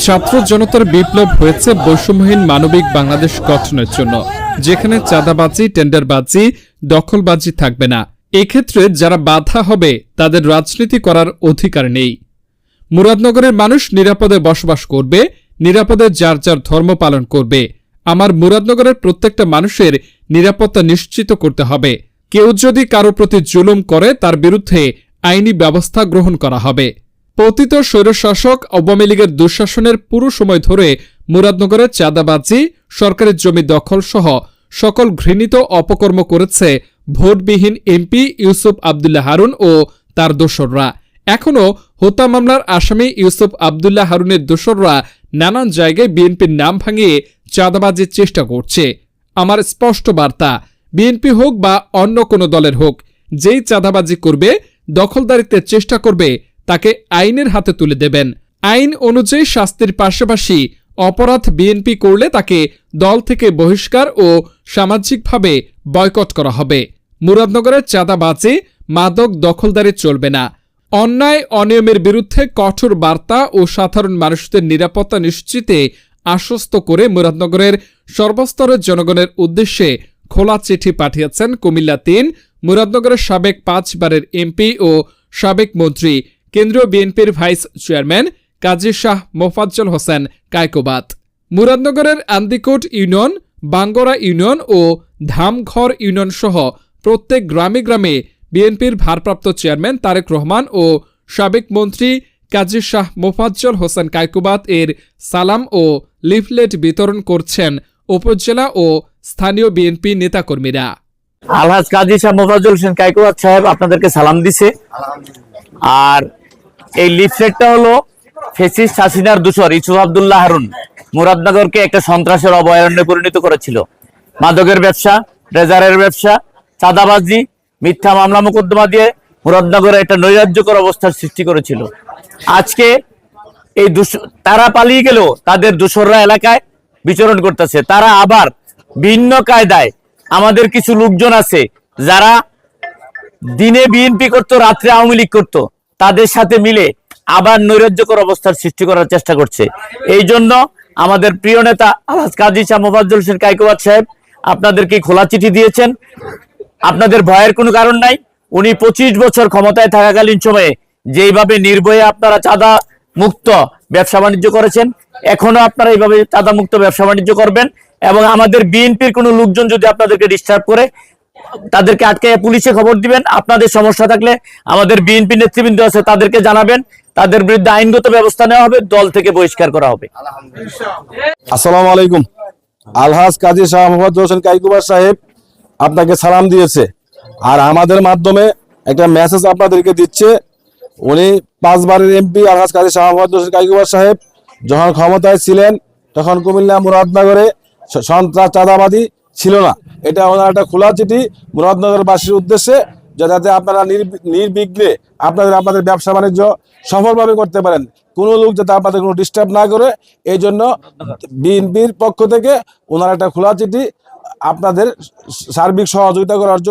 ছাত্র জনতার বিপ্লব হয়েছে বৈষম্যহীন মানবিক বাংলাদেশ গঠনের জন্য। যেখানে চাঁদাবাজি, টেন্ডারবাজি, দখলবাজি থাকবে না। এক্ষেত্রে যারা বাধা হবে, তাদের রাজনীতি করার অধিকার নেই। মুরাদনগরের মানুষ নিরাপদে বসবাস করবে, নিরাপদে যার যার ধর্ম পালন করবে। আমার মুরাদনগরের প্রত্যেকটা মানুষের নিরাপত্তা নিশ্চিত করতে হবে। কেউ যদি কারও প্রতি জুলুম করে, তার বিরুদ্ধে আইনি ব্যবস্থা গ্রহণ করা হবে। পতিত স্বৈরশাসক আওয়ামী লীগের দুঃশাসনের পুরো সময় ধরে মুরাদনগরে চাঁদাবাজি, সরকারের জমি দখল সহ সকল ঘৃণিত অপকর্ম করেছে ভোটবিহীন এমপি ইউসুফ আবদুল্লাহ হারুন ও তার দোসররা। এখনও হত্যা মামলার আসামি ইউসুফ আবদুল্লাহ হারুনের দোসররা নানান জায়গায় বিএনপির নাম ভাঙিয়ে চাঁদাবাজির চেষ্টা করছে। আমার স্পষ্ট বার্তা, বিএনপি হোক বা অন্য কোনো দলের হোক, যেই চাঁদাবাজি করবে দখলদারিত্বের চেষ্টা করবে তাকে আইনের হাতে তুলে দেবেন। আইন অনুযায়ী শাস্তির পাশাপাশি অপরাধ বিএনপি করলে তাকে দল থেকে বহিষ্কার ও সামাজিকভাবে বয়কট করা হবে। মুরাদনগরের চাঁদাবাজি মাদক দখলদারি চলবে না। অন্যায়, অনিয়মের বিরুদ্ধে কঠোর বার্তা ও সাধারণ মানুষদের নিরাপত্তা নিশ্চিতে আশ্বস্ত করে মুরাদনগরের সর্বস্তরের জনগণের উদ্দেশ্যে খোলা চিঠি পাঠিয়েছেন কুমিল্লা তিন, মুরাদনগরের সাবেক পাঁচবারের এমপি ও সাবেক মন্ত্রী কেন্দ্রীয় বিএনপির ভাইস চেয়ারম্যান কাজী শাহ মোফাজ্জল হোসেন কায়কোবাত মুরাদনগরের আন্দিকোট ইউনিয়ন, বাঙ্গরা ইউনিয়ন ও ধামঘর ইউনিয়ন সহ প্রত্যেক গ্রামে গ্রামে বিএনপির ভারপ্রাপ্ত চেয়ারম্যান তারেক রহমান ও সাবেক মন্ত্রী কাজী শাহ মোফাজ্জল হোসেন কায়কুবাত এর সালাম ও লিফলেট বিতরণ করছেন উপজেলা ও স্থানীয় বিএনপি নেতাকর্মীরা। আলহাজ কাজী শাহ মোফাজুল হোসেন কাইকুয়াত সাহেব আপনাদেরকে সালাম দিছে। আর এই লিফলেটটা হলো ফেসিস হাসিনার দূষর, ইসুফ আবদুল্লাহ হারুন। মুরাদনগরকে একটা সন্ত্রাসের অভয়ারণ্যে পরিণত করেছিল। মাদকের ব্যবসা ট্রেজারের ব্যবসা, চাঁদাবাজি, মিথ্যা মামলা মোকদ্দমা দিয়ে মুরাদনগরে একটা নৈরাজ্যকর অবস্থার সৃষ্টি করেছিল। আজকে এই তারা পালিয়ে গেলেও তাদের দোসররা এলাকায় বিচরণ করতেছে। তারা আবার ভিন্ন কায়দায় আমাদের কিছু লোকজন আছে যারা দিনে বিএনপি করতো, রাত্রে আওয়ামী লীগ করতো। তাদের সাথে মিলে আবার নৈরাজ্যকর অবস্থার সৃষ্টি করার চেষ্টা করছে। এই জন্য আমাদের প্রিয় নেতা আলহাজ কাজী শাহ মোফাজ্জল হোসেন কাইকোয়াত সাহেব আপনাদেরকে খোলা চিঠি দিয়েছেন। আপনাদের ভয়ের কোনো কারণ নাই। উনি পঁচিশ বছর ক্ষমতায় থাকাকালীন সময়ে যেইভাবে নির্ভয়ে আপনারা চাঁদা মুক্ত ব্যবসা বাণিজ্য করেছেন, এখনও আপনারা এইভাবে চাঁদা মুক্ত ব্যবসা বাণিজ্য করবেন এবং আমাদের বিএনপির কোনো লোকজন যদি আপনাদেরকে ডিস্টার্ব করে তাদেরকে আটকে পুলিশে খবর দিবেন। আপনাদের সমস্যা থাকলে আমাদের বিএনপি নেতৃবৃন্দ আছে, তাদেরকে জানাবেন। তাদের বিরুদ্ধে আইনগত ব্যবস্থা নেওয়া হবে, দল থেকে বহিষ্কার করা হবে। আসসালামু আলাইকুম। আলহাজ কাজী শাহ মোহাম্মদ হোসেন কাইকুবার সাহেব আপনাকে সালাম দিয়েছে। আর আমাদের মাধ্যমে একটা মেসেজ আপনাদেরকে দিচ্ছে। উনি পাঁচবারের এমপি আলহাজ কাজী শাহ মোহাম্মদ হোসেন কাইকুবার সাহেব যখন ক্ষমতায় ছিলেন, তখন কুমিল্লা মুরাদনগরে সন্ত্রাস চাঁদাবাদী ছিল না। এটা ওনার একটা খোলা চিঠি মুরাদনগরবাসীর উদ্দেশ্যে, যাতে আপনারা নির্বি- নির্বিঘ্নে আপনাদের আপনাদের ব্যবসা বাণিজ্য সফলভাবে করতে পারেন। কোনো লোক যাতে আপনাদের কোনো ডিস্টার্ব না করে, এই জন্য বিএনপির পক্ষ থেকে ওনার একটা খোলা চিঠি আপনাদের সার্বিক সহযোগিতা করার জন্য